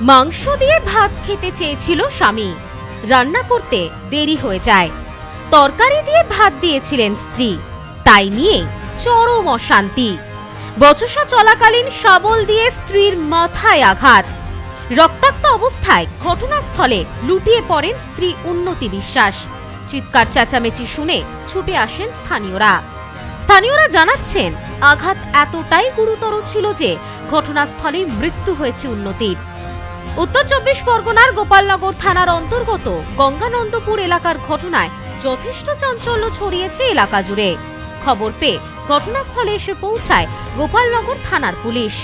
মাংস দিয়ে ভাত খেতে চেয়েছিল স্বামী। রান্না করতে দেরি হয়ে যায়। তরকারি দিয়ে ভাত দিয়েছিলেন স্ত্রী। তাই নিয়ে চরম অশান্তি। বচসা চলাকালীন শাবল দিয়ে স্ত্রীর মাথায় আঘাত। রক্তাক্ত অবস্থায় ঘটনাস্থলে লুটিয়ে পড়েন স্ত্রী উন্নতি বিশ্বাস। চিৎকার চেঁচামেচি শুনে ছুটে আসেন স্থানীয়রা। স্থানীয়রা জানাচ্ছেন, আঘাত এতটাই গুরুতর ছিল যে ঘটনাস্থলে মৃত্যু হয়েছে উন্নতির। উত্তর চব্বিশ পরগনার গোপালনগর থানার অন্তর্গত গঙ্গানন্দপুর এলাকার ঘটনায় যথেষ্ট চাঞ্চল্য ছড়িয়েছে এলাকা জুড়ে। খবর পেয়ে ঘটনাস্থলে এসে পৌঁছায় গোপালনগর থানার পুলিশ।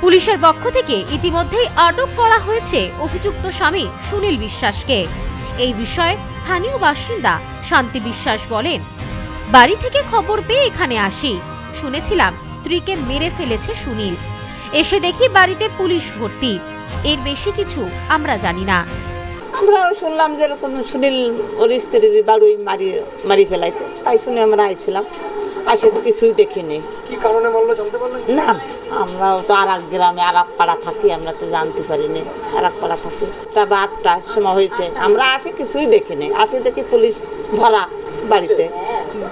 পুলিশের পক্ষ থেকে ইতিমধ্যেই আটক করা হয়েছে অভিযুক্ত স্বামী সুনীল বিশ্বাসকে। এই বিষয়ে স্থানীয় বাসিন্দা শান্তি বিশ্বাস বলেন, বাড়ি থেকে খবর পেয়ে এখানে আসি। শুনেছিলাম স্ত্রীকে মেরে ফেলেছে সুনীল। এসে দেখি বাড়িতে পুলিশ ভর্তি। এর বেশি কিছু আমরা জানি না। আমরাও শুনলাম যে এরকম সুনীল ওর স্ত্রীর বাড়ি মারি মারি ফেলাইছে। তাই শুনে আমরা আইছিলাম। আসে তো কিছুই দেখিনি। কি কারণে মারলো জানতে পারলেন? না আমরাও তো আর এক গ্রামে আর এক পাড়া থাকি আমরা তো জানতে পারিনি। আর এক পাড়া থাকি। তা বা আটটার সময় হয়েছে। আমরা আসি কিছুই দেখিনি। আসি দেখি পুলিশ ধরা বাড়িতে।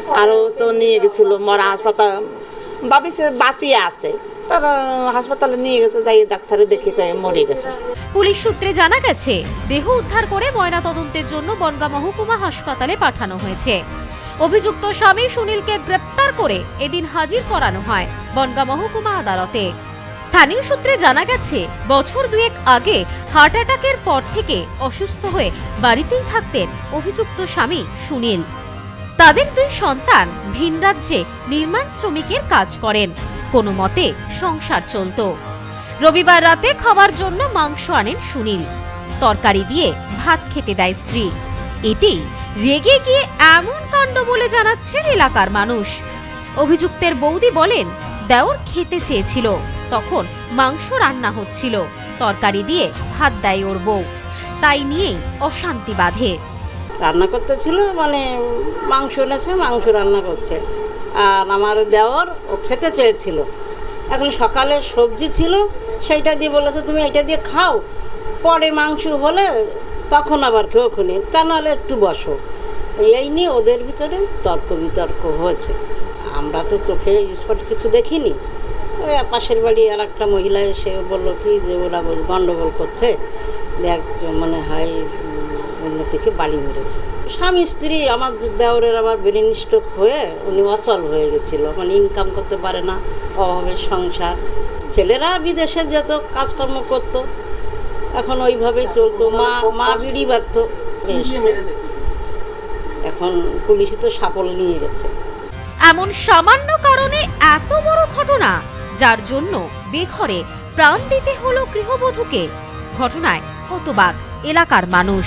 আরও তো নিয়ে গেছিল মরা হাসপাতাল। ভাবিছে বাঁচিয়ে আছে। হাসপাতালে নিয়ে গেছে, যাই ডাক্তারে দেখে মরে গেছে। পুলিশ সূত্রে জানা গেছে, দেহ উদ্ধার করে ময়নাতদন্তের জন্য বনগাঁ মহকুমা হাসপাতালে পাঠানো হয়েছে। অভিযুক্ত স্বামী সুনীলকে গ্রেপ্তার করে এদিন হাজির করানো হয় বনগাঁ মহকুমা আদালতে। স্থানীয় সূত্রে জানা গেছে, বছর দুয়েক আগে হার্ট অ্যাটাকের পর থেকে অসুস্থ হয়ে বাড়িতেই থাকতেন অভিযুক্ত স্বামী সুনীল। তাদের দুই সন্তান ভিন রাজ্যে নির্মাণ শ্রমিকের কাজ করেন। কোনো মতে সংসার চলতো। রবিবার রাতে খাওয়ার জন্য মাংস আনেন সুনীল। তরকারি দিয়ে ভাত খেতে দেয় স্ত্রী। এতেই রেগে গিয়ে এমন কাণ্ড বলে জানাচ্ছেন এলাকার মানুষ। অভিযুক্তের বৌদি বলেন, দেওর খেতে চেয়েছিল। তখন মাংস রান্না হচ্ছিল। তরকারি দিয়ে ভাত দেয় ওর বউ। তাই নিয়েই অশান্তি বাঁধে। রান্না করতেছিল মানে মাংস এনেছে, মাংস রান্না করছে। আর আমার দেওয়ার ও খেতে চেয়েছিল। এখন সকালে সবজি ছিল, সেইটা দিয়ে বলেছে, তুমি এটা দিয়ে খাও। পরে মাংস হলে তখন আবার কেউ খুনি। তা নাহলে একটু বসো। এই নিয়ে ওদের ভিতরে তর্ক বিতর্ক হয়েছে। আমরা তো চোখে স্পট কিছু দেখিনি। ওই পাশের বাড়ি আর একটা মহিলা এসে বলল, কি যে ওরা গন্ডগোল করছে? দেখ, মনে হয় উম, থেকে বাড়ি মেরেছে। স্বামী স্ত্রী আমার দেওরের আবার ব্রেন স্ট্রোক হয়ে উনি অচল হয়ে গেছিল। মানে ইনকাম করতে পারে না অভাবের সংসার। ছেলেরা বিদেশে যেত কাজকর্ম করতো এখন ওইভাবেই চলতো। মা মা বিড়ি বাঁধত এখন পুলিশই তো সাপল নিয়ে গেছে। এমন সামান্য কারণে এত বড় ঘটনা যার জন্য বেঘরে প্রাণ দিতে হলো গৃহবধূকে। ঘটনায় হতবাক এলাকার মানুষ।